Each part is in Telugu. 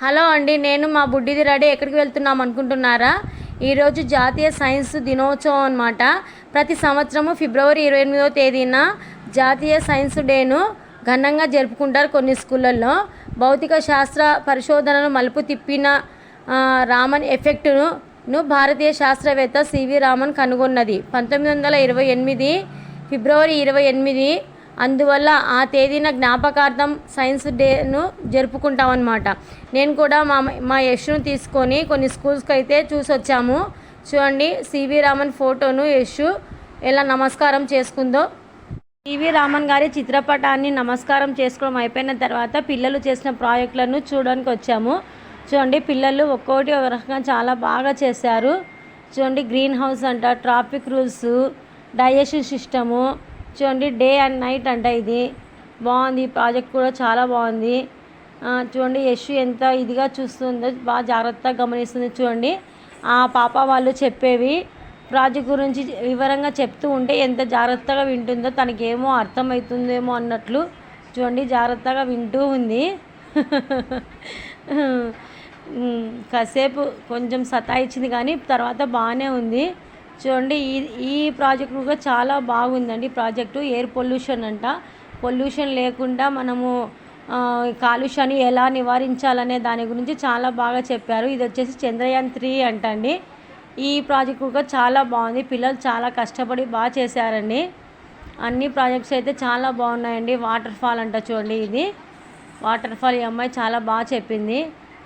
హలో అండి నేను మా బుడ్డిది రెడీ. ఎక్కడికి వెళ్తున్నాం అనుకుంటున్నారా? ఈరోజు జాతీయ సైన్స్ దినోత్సవం అన్నమాట. ప్రతి సంవత్సరము ఫిబ్రవరి ఇరవై ఎనిమిదవ తేదీన జాతీయ సైన్స్ డేను ఘనంగా జరుపుకుంటారు కొన్ని స్కూళ్ళల్లో. భౌతిక శాస్త్ర పరిశోధనలు మలుపు తిప్పిన రామన్ ఎఫెక్టును ను భారతీయ శాస్త్రవేత్త సివి రామన్ కనుగొన్నది. పంతొమ్మిది వందల ఇరవై ఎనిమిది ఫిబ్రవరి ఇరవై ఎనిమిది అందువల్ల ఆ తేదీన జ్ఞాపకార్థం సైన్స్ డేను జరుపుకుంటాం అన్నమాట నేను కూడా మా మా యష్ను తీసుకొని కొన్ని స్కూల్స్కి అయితే చూసి వచ్చాము చూడండి సివి రామన్ ఫోటోను యష్ ఎలా నమస్కారం చేసుకుందో. సివి రామన్ గారి చిత్రపటాన్ని నమస్కారం చేసుకోవడం అయిపోయిన తర్వాత పిల్లలు చేసిన ప్రాజెక్టులను చూడడానికి వచ్చాము. చూడండి పిల్లలు ఒక్కోటి ఒక రకంగా చాలా బాగా చేశారు. చూడండి గ్రీన్ హౌస్ అంట ట్రాఫిక్ రూల్స్ డైజెషన్ సిస్టము చూడండి డే అండ్ నైట్ అంట ఇది. బాగుంది ఈ ప్రాజెక్ట్ కూడా చాలా బాగుంది. చూడండి యశ్ ఎంత ఇదిగా చూస్తుందో బాగా జాగ్రత్తగా గమనిస్తుంది చూడండి. ఆ పాప వాళ్ళు చెప్పేవి ప్రాజెక్ట్ గురించి వివరంగా చెప్తూ ఉంటే ఎంత జాగ్రత్తగా వింటుందో తనకేమో అర్థమవుతుందేమో అన్నట్లు చూడండి జాగ్రత్తగా వింటూ ఉంది. కాసేపు కొంచెం సతాయించింది కానీ తర్వాత బాగానే ఉంది. చూడండి ఈ ఈ ప్రాజెక్ట్ కూడా చాలా బాగుందండి. ప్రాజెక్టు ఎయిర్ పొల్యూషన్ అంట. పొల్యూషన్ లేకుండా మనము కాలుష్యాన్ని ఎలా నివారించాలనే దాని గురించి చాలా బాగా చెప్పారు. ఇది వచ్చేసి చంద్రయాన్ త్రీ అంటండి. ఈ ప్రాజెక్ట్ కూడా చాలా బాగుంది. పిల్లలు చాలా కష్టపడి బాగా చేశారండి. అన్ని ప్రాజెక్ట్స్ అయితే చాలా బాగున్నాయండి. వాటర్ ఫాల్ అంట చూడండి ఇది. వాటర్ ఫాల్ ఈ అమ్మాయి చాలా బాగా చెప్పింది.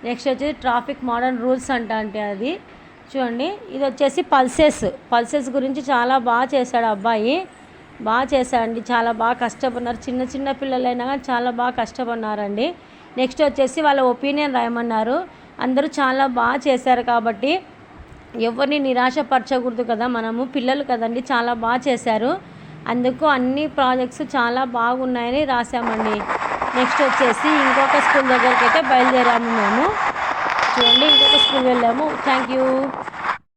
నెక్స్ట్ వచ్చేసి ట్రాఫిక్ మోడర్న్ రూల్స్ అంట అంటే అది. చూడండి ఇది వచ్చేసి పల్సెస్. పల్సెస్ గురించి చాలా బాగా చేశాడు అబ్బాయి. బాగా చేశాడండి. చాలా బాగా కష్టపడినారు. చిన్న చిన్న పిల్లలైనా కానీ చాలా బాగా కష్టపడినారండి. నెక్స్ట్ వచ్చేసి వాళ్ళ ఒపీనియన్ రాయమన్నారు. అందరూ చాలా బాగా చేశారు కాబట్టి ఎవరిని నిరాశపరచకూడదు కదా మనము. పిల్లలు కదండి చాలా బాగా చేశారు. అందుకు అన్ని ప్రాజెక్ట్స్ చాలా బాగున్నాయని రాసామండి నెక్స్ట్ వచ్చేసి ఇంకొక స్కూల్ దగ్గరికి అయితే బయలుదేరాము మేము. చూడండి ఇంకొక స్కూల్ వెళ్ళాము థ్యాంక్ యూ